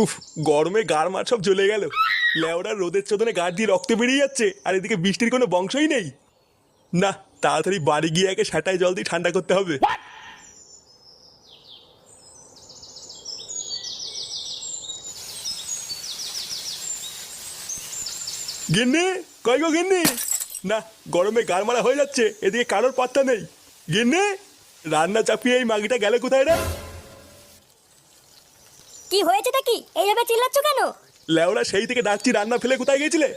উফ, গরমে গাড় মার সব জ্বলে গেল। লেওড়া রোদের চোদনে গাড় দিয়ে রক্ত বেরিয়ে যাচ্ছে, আর এদিকে বৃষ্টির কোনো বংশই নেই। না, তাড়াতাড়ি বাড়ি গিয়ে একে সেটাই জল দিয়ে ঠান্ডা করতে হবে। গিন্নি, কই গো গিন্নি? না, গরমে গাড় মারা হয়ে যাচ্ছে, এদিকে কারোর পাত্তা নেই। গিন্নি, রান্না চাপিয়ে এই মাগিটা গেলে কোথায় রে? কি হয়েছেটা কি? এইভাবে চিল্লাচ্ছ কেন? লেওড়া সেই থেকে ডাকছি রান্না ফেলে কোথায় গেছিলে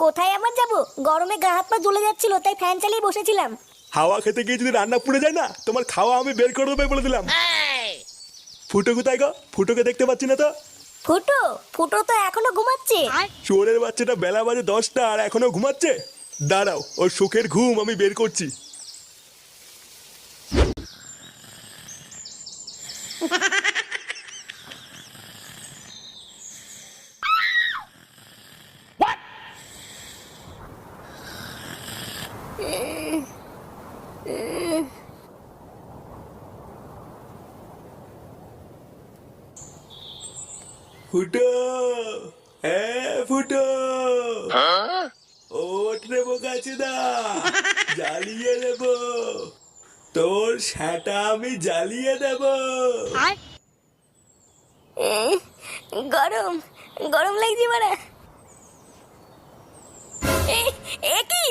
কোথায় আমার যাব? গরমে গা হাত পা জ্বলে যাচ্ছিল তাই ফ্যান চালিয়ে বসেছিলাম। হাওয়া খেতে গিয়ে যদি রান্না পুড়ে যায় না তোমার খাওয়া আমি বের করে দেবে বলে দিলাম। ফুটো কোথায় গো? ফুটোকে দেখতে পাচ্ছি না তো। ফুটো? ফুটো তো এখনও ঘুমাচ্ছে। চোরের বাচ্চাটা বেলা বাজে দশটা আর এখনও ঘুমাচ্ছে। দাঁড়াও ওর সুখের ঘুম আমি বের করছি। ফুটো! হ্যাঁ ফুটো! ওঠ রে বোকাচুদা! জ্বালিয়ে দেব। তোর সেটা আমি জ্বালিয়ে দেব। গরম গরম লাগছে এ কি?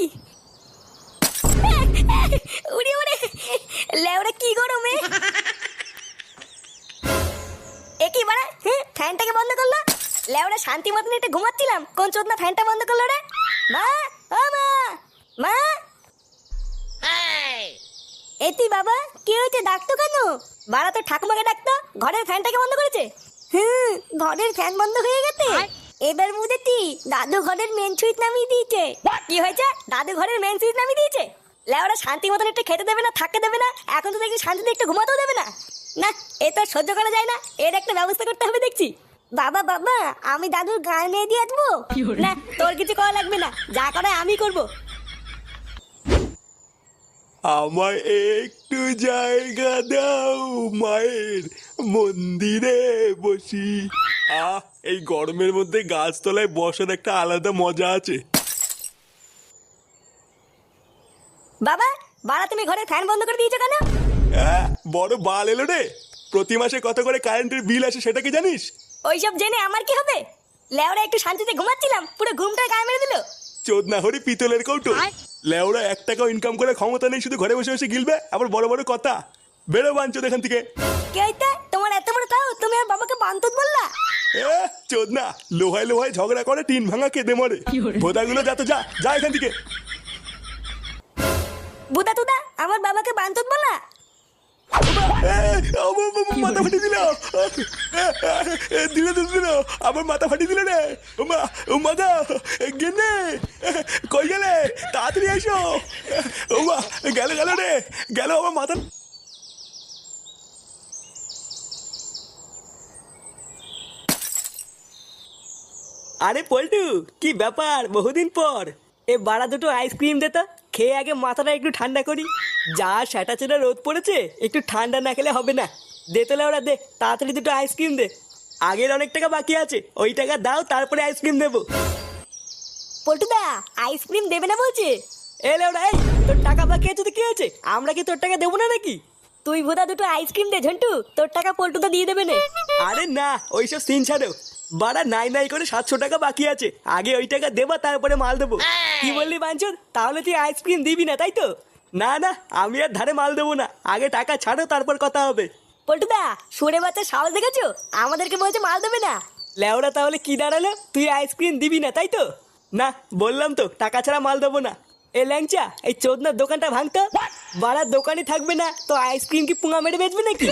উড়ি উড়ে। লেওড়া কি গরমে এ কি হ্যাঁ, ফ্যানটাকে বন্ধ করল? লেওড়া শান্তি মতন একটু ঘুমাচ্ছিলাম। কোন চোদনা ফ্যানটা বন্ধ করল রে? মা ও মা মা। এতি বাবা কি হয়েছে? ডাকতো কেন? বাড়া তো ঠাকুমাকে ডাকতো। ঘরের ফ্যানটাকে বন্ধ করেছে? হুম ঘরের ফ্যান বন্ধ হয়ে গেছে। এবার বুঝেছি দাদু ঘরের মেন সুইচ নামিয়ে দিয়েছে। কি হয়েছে? দাদু ঘরের মেন সুইচ নামিয়ে দিয়েছে? লেওরা শান্তি মতন একটু খেতে দেবে না থাকতে দেবে না এখন তো দেখি শান্তিতে একটু ঘুমাতেও দেবে না। না এ তো আর সহ্য করা যায় না এর একটা ব্যবস্থা করতে হবে দেখছি। বাবা বাবা আমি দাদুর গান নিয়ে দিয়ে আসব? না তোর কিছু করা লাগবে না যা করে আমি করব। আমার একটু জায়গা দাও মায়ের মন্দিরে বসি। আহ এই গরমের মধ্যে গাছতলায় বসার একটা আলাদা মজা আছে। বাবা বাড়া তুমি ঘরে ফ্যান বন্ধ করে দিয়েছ কেন? আহ, বড় বাল এলো রে। প্রতি মাসে কত করে কারেন্টের বিল আসে সেটা কি জানিস? ওইসব জেনে আমার কি হবে? লেওরা একটু শান্তিতে ঘুমাচ্ছিলাম পুরো ঘুমটা গায়ে মেরে দিল। চোদনা হরি পিতলের কৌটো। লেওরা এক টাকাও ইনকাম করে ক্ষমতা নেই শুধু ঘরে বসে বসে গিলবে আবার বড় বড় কথা। বেরো বাঞ্চোদ এখান থেকে। কে হইতে তোমার এত বড় তাও? তুমি আর বাবাকে বান্তত বললা? এ, চোদনা লোহায় লোহায় ঝগড়া করে টিন ভাঙা কেঁদে মরে। ভোদাগুলো যা তো যা যা এখান থেকে। বুদা তুদা আমার বাবাকে আমার বাবা মাথা ফাটিয়ে দিল। দিল দিল দিল। আমার মাথা ফাটিয়ে দিল রে। মাথা গেনে কই গেলে? তাড়াতাড়ি এসো। ও মা গেল গেল রে। গেল আমার মাথা। আরে পল্টু কি ব্যাপার? বহুদিন পর। এ বাড়া দুটো আইসক্রিম দে তো। খেয়ে আগে মাথাটা একটু ঠান্ডা করি। যা সেটা চেটা রোদ পড়েছে একটু ঠান্ডা না খেলে হবে না। দে তোলে ওরা দে তাড়াতাড়ি দুটো আইসক্রিম দে। আগের অনেক টাকা বাকি আছে ওই টাকা দাও তারপরে আইসক্রিম দেবো। পল্টুদা আইসক্রিম দেবে না বলছে? এলে ওরা এই তোর টাকা বাকি আছে তো কি আছে? আমরা কি তোর টাকা দেবো না নাকি? তুই ভুদা দুটো আইসক্রিম দে ঝন্টু তোর টাকা পল্টুদা দিয়ে দেবে না। আরে না ওইসব সিন ছাড়ো। বাড়া নাই নাই করে সাতশো টাকা বাকি আছে। আগে ওই টাকা দেবা তারপরে মাল দেবো। কি বললি বাঞ্চন তাহলে তুই আইসক্রিম দিবি না তাই তো? না না আমি আর ধারে মাল দেবো না। আগে টাকা ছাড়ো তারপর কথা হবে। পল্টুদা সুরে বাচ্চা সাহস দেখেছ? আমাদেরকে বলছে মাল দেবে না। লেওরা তাহলে কি দাঁড়াল? তুই আইসক্রিম দিবি না তাই তো? না বললাম তো টাকা ছাড়া মাল দেবো না। এ ল্যাংচা এই চোদনার দোকানটা ভাঙতো বাড়ার দোকানে থাকবে না তো আইসক্রিম কি পুঙা মেরে বেচবে নাকি?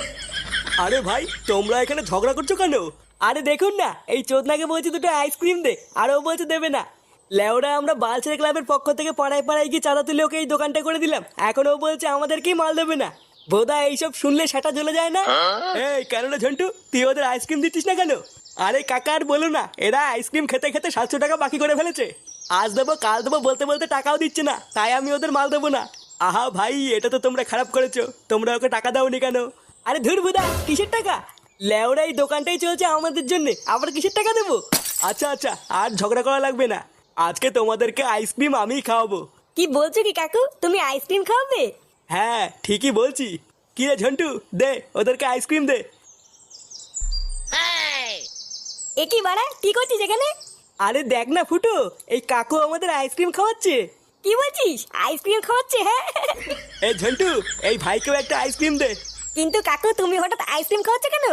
আরে ভাই তোমরা এখানে ঝগড়া করছ কেন? আরে দেখুন না, এই চোদনাকে বলছি দুটো আইসক্রিম দে, আর ও বলছে দেবে না। লেওরা, আমরা বালছেড়ে ক্লাবের পক্ষ থেকে পাড়ায় পাড়ায় গিয়ে চাঁদা তুলে ওকে এই দোকানটা করে দিলাম। এখন ও বলছে আমাদেরকেই মাল দেবে না? বোধা, এইসব শুনলে সেটা জ্বলে যায় না? এই, কেন রে ঝন্টু? তুই ওদের আইসক্রিম দিচ্ছিস না কেন? আরে কাকা, আর বলো না, এরা আইসক্রিম খেতে খেতে সাতশো টাকা বাকি করে ফেলেছে। আজ দেবো, কাল দেবো, বলতে বলতে টাকাও দিচ্ছে না, তাই আমি ওদের মাল দেবো না। আহা ভাই, এটা তো তোমরা খারাপ করেছ, তোমরা ওকে টাকা দাওনি কেন? আরে ধুর বুদা কিসের টাকা? লেওরা এই দোকানটাই চলছে আমাদের জন্য। আবার কিসের টাকা দেবো? আচ্ছা আচ্ছা আর ঝগড়া করা লাগবে না। আজকে তোমাদেরকে আইসক্রিম আমিই খাওয়াবো। কি বলছো কি কাকু? তুমি আইসক্রিম খাওয়াবে? হ্যাঁ ঠিকই বলছি। কি রে ঝন্টু? দে ওদেরকে আইসক্রিম দে। এ কি বাড়া কি করছিস এখানে? আরে দেখ না ফুটো এই কাকু আমাদের আইসক্রিম খাওয়াচ্ছে। কি বলছিস? আইসক্রিম খাওয়াচ্ছে হ্যাঁ? এই ঝন্টু এই ভাইকেও একটা আইসক্রিম দে। কিন্তু কাকু তুমি হঠাৎ আইসক্রিম খাওয়াচ্ছ কেন?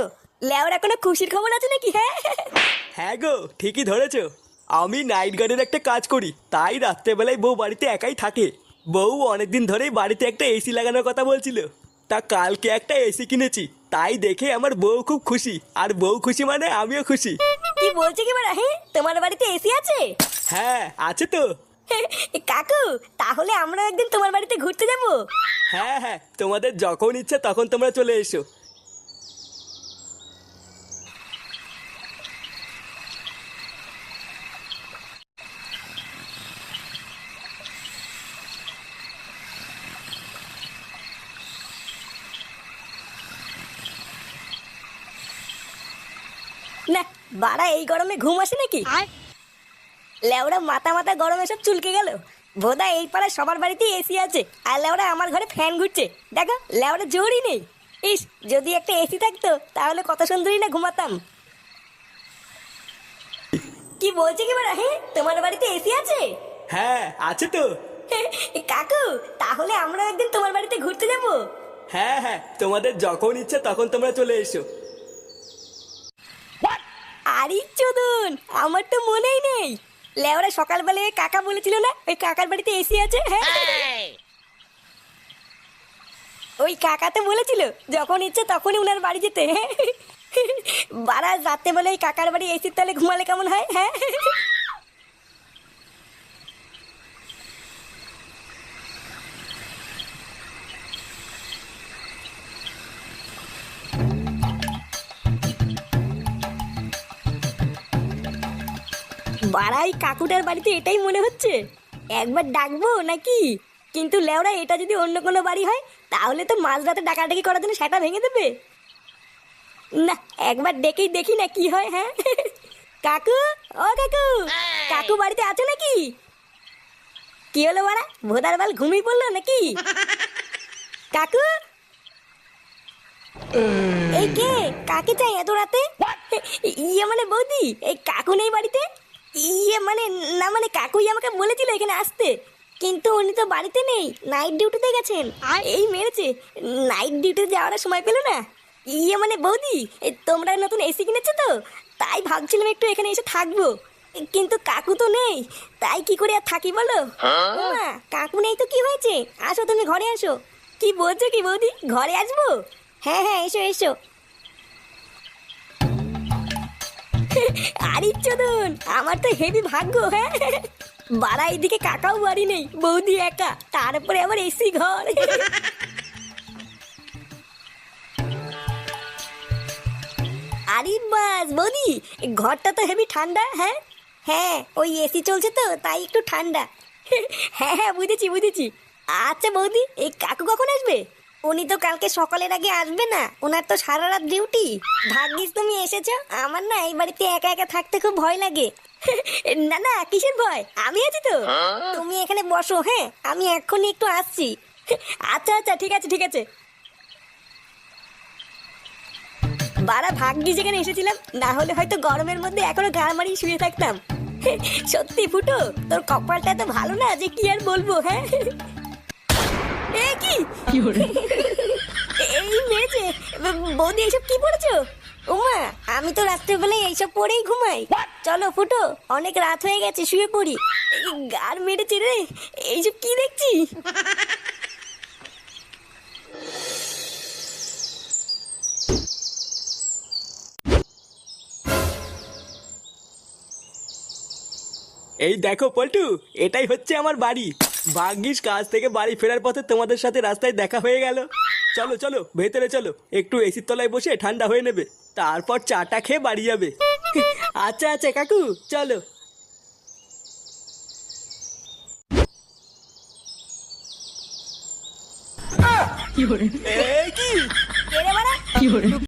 লেওরা কোনো খুশির খবর আছে নাকি? হ্যাঁ হ্যাঁ গো ঠিকই ধরেছো। আমি নাইট গার্ডের একটা কাজ করি তাই রাত্রেবেলায় বউ বাড়িতে একাই থাকে। বউ অনেকদিন ধরেই বাড়িতে একটা এসি লাগানোর কথা বলছিল। তা কালকে একটা এসি কিনেছি তাই দেখে আমার বউ খুব খুশি আর বউ খুশি মানে আমিও খুশি। কি বলছো কি মানে হ্যাঁ তোমার বাড়িতে এসি আছে? হ্যাঁ আছে তো। কাকু তাহলে আমরা একদিন তোমার বাড়িতে ঘুরতে যাব। হ্যাঁ হ্যাঁ তোমাদের যখন ইচ্ছে তখন তোমরা চলে এসো। না বাড়া এই গরমে ঘুম আসে নাকি? লেওড়া মাথা মাথা গরমে সব চুলকে গেল। বোধা এই পাড়ায় সবার বাড়িতেই এসি আছে। আর লেওড়া আমার ঘরে ফ্যান ঘুরছে। দেখো লেওড়া জোরই নেই। ইস যদি একটা এসি থাকতো তাহলে কত সুন্দরই না ঘুমাতাম। কি বলছে কি বাড়া হ্যাঁ তোমার বাড়িতে এসি আছে? হ্যাঁ আছে তো। কাকু তাহলে আমরা একদিন তোমার বাড়িতে ঘুরতে যাব। হ্যাঁ হ্যাঁ তোমাদের যখন ইচ্ছে তখন তোমরা চলে এসো। আরে চোদন আমার তো মনেই নেই। লেওরা সকালবেলায় কাকা বলেছিল না? ওই কাকার বাড়িতে এসি আছে হ্যাঁ? ওই কাকা তো বলেছিল যখন ইচ্ছে তখনই উনার বাড়ি যেতে বারা রাতে বলে ওই কাকার বাড়ি এসির তলে ঘুমালে কেমন হয় হ্যাঁ? বাড়াই কাকুটার বাড়িতে এটাই মনে হচ্ছে? একবার ডাকবো নাকি? কিন্তু লেওরা, এটা যদি অন্য কোনো বাড়ি হয়, তাহলে তো মাঝরাতে ডাকাডাকি করার জন্য সেটা ভেঙে দেবে। না, একবার ডেকেই দেখি না কি হয় হ্যাঁ? কাকু, ও কাকু কাকু বাড়িতে আছে নাকি? কি হলো বাড়া? ভোদার বাল ঘুমিয়ে পড়ল নাকি? কাকু? এই কে? কাকে চাই এত রাতে? ইয়ে মানে বৌদি, এই কাকু নেই বাড়িতে? ইয়ে মানে না মানে কাকুই আমাকে বলেছিল এখানে আসতে। কিন্তু উনি তো বাড়িতে নেই নাইট ডিউটিতে গেছেন। আর? এই মেরেছে নাইট ডিউটিতে যাওয়ার সময় পেল না। ইয়ে মানে বৌদি এই তোমরা নতুন এসি কিনেছো তো? তাই ভাবছিলাম একটু এখানে এসে থাকব। কিন্তু কাকু তো নেই তাই কি করে আর থাকি বলো? মা কাকু নেই তো কি হয়েছে? আসো তুমি ঘরে আসো। কি বলছো কি বৌদি? ঘরে আসব? হ্যাঁ হ্যাঁ এসো এসো। আরে চোদন, আমার তো হেভি ভাগ্য হ্যাঁ? বাড়া, এদিকে কাকাও বাড়ি নেই, বৌদি একা তারপরে আবার এসি ঘর। আরে বাস, বৌদি, ঘরটা তো হেভি ঠান্ডা হ্যাঁ? হ্যাঁ ওই এসি চলছে তো, তাই একটু ঠান্ডা। হ্যাঁ হ্যাঁ বুঝেছি বুঝেছি। আচ্ছা বৌদি, এই কাকু কখন আসবে? উনি তো কালকে সকালের আগে আসবে না ওনার তো সারা রাত ডিউটি। ভাগ্যিস তুমি এসেছ আমার না এই বাড়িতে একা একা থাকতে খুব ভয় লাগে। না না কিসের ভয়? আমি আছি তো। তুমি এখানে বসো হ্যাঁ? আমি এক্ষুনি একটু আসছি। আচ্ছা আচ্ছা ঠিক আছে ঠিক আছে। বারা ভাগ্যি যেখানে এসেছিলাম না হলে হয়তো গরমের মধ্যে এখনও গা মারিয়ে শুয়ে থাকতাম। সত্যি ফুটো তোর কপালটা তো ভালো না যে কি আর বলব হ্যাঁ? এ কি? এই মেয়েছে বৌদি এইসব কি পড়েছো? ওমা আমি তো রাত্রেবেলায় এইসব পরেই ঘুমাই। চলো ফুটো অনেক রাত হয়ে গেছে শুয়ে পড়ি। গার মেরেছে রে এইসব কি দেখছি? এই দেখো পল্টু এটাই হচ্ছে আমার বাড়ি। ভাগ্যিস কাজ থেকে বাড়ি ফেরার পথে তোমাদের সাথে রাস্তায় দেখা হয়ে গেল। চলো চলো ভেতরে চলো। একটু এসির তলায় বসে ঠান্ডা হয়ে নেবে। তারপর চাটা খেয়ে বাড়ি যাবে। আচ্ছা আচ্ছা কাকু চলো। কি